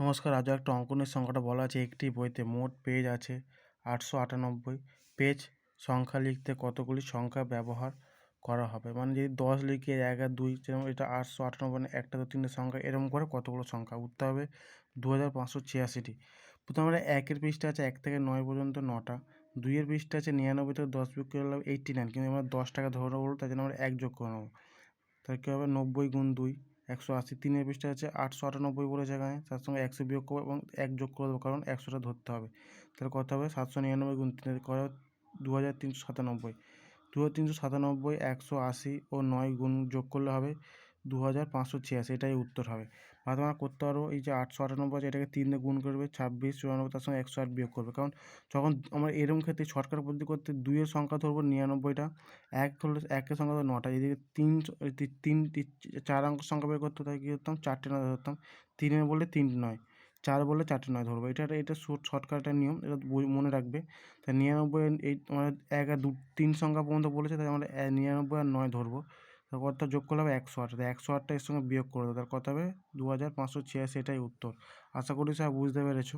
নমস্কার আজও একটা অঙ্কনের সংখ্যাটা বলা আছে, একটি বইতে মোট পেজ আছে আটশো আটানব্বই। পেজ সংখ্যা লিখতে কতগুলি সংখ্যা ব্যবহার করা হবে? মানে যদি দশ লিখে এক আর দুই যেরকম এটা আটশো আটানব্বই মানে একটা দু তিনটে সংখ্যা, এরকম করে কতগুলো সংখ্যা? উঠতে হবে দু হাজার পাঁচশো ছিয়াশিটি। প্রথমে আমরা একের পৃষ্ঠা আছে এক থেকে নয় পর্যন্ত নটা, দুইয়ের পৃষ্ঠা আছে নিরানব্বই থেকে দশ বিয়োগ করে এইটটি নাইন কিন্তু আমরা দশ টাকা ধরে নেব তাই জন্য আমরা এক যোগ করে নেব। তাহলে কী হবে? নব্বই গুণ দুই একশো আশি, তিনের পৃষ্ঠা আছে আটশো আটানব্বই বলেছে এখানে তার সঙ্গে একশো বিয়োগ করব এবং এক যোগ করে দেবো কারণ একশোটা ধরতে হবে। তাহলে কত হবে? সাতশো নিরানব্বই গুণ তিন করে দু হাজার তিনশো সাতানব্বই। দু হাজার তিনশো সাতানব্বই, একশো আশি ও নয় গুণ যোগ করলে হবে দু হাজার পাঁচশো ছিয়াশি, এটাই উত্তর হবে। বা তোমরা করতে পারো এই যে আটশো আটানব্বই আছে, এটাকে তিন গুণ করবে ছাব্বিশ চুরানব্বই তার সঙ্গে একশো আট বিয়োগ করবে। কারণ যখন আমরা এরকম ক্ষেত্রে শর্টকাট পদ্ধতি করতে দুইয়ের সংখ্যা ধরবো নিরানব্বইটা, এক ধরলে একের সংখ্যা ধরো নটা, এদিকে তিন তিন চার অঙ্ক সংখ্যা বের করতে তাই কী করতাম চারটে নয় ধরতাম। তিনের বললে তিনটে নয়, চার বললে চারটে নয় ধরবো। এটা এটা শর্টকাটের নিয়ম, এটা মনে রাখবে। তাই নিরানব্বই এই আমাদের এক আর দু, তিন সংখ্যা পর্যন্ত বলেছে, তাই আমরা নিরানব্বই আর নয় ধরবো। কতটা যোগ করলে হবে একশো আট একশো আটটা এর সঙ্গে বিয়োগ করে দাও তার কত হবে? দু হাজার পাঁচশো ছিয়াশি এটাই উত্তর। আশা করি স্যার বুঝতে পেরেছ।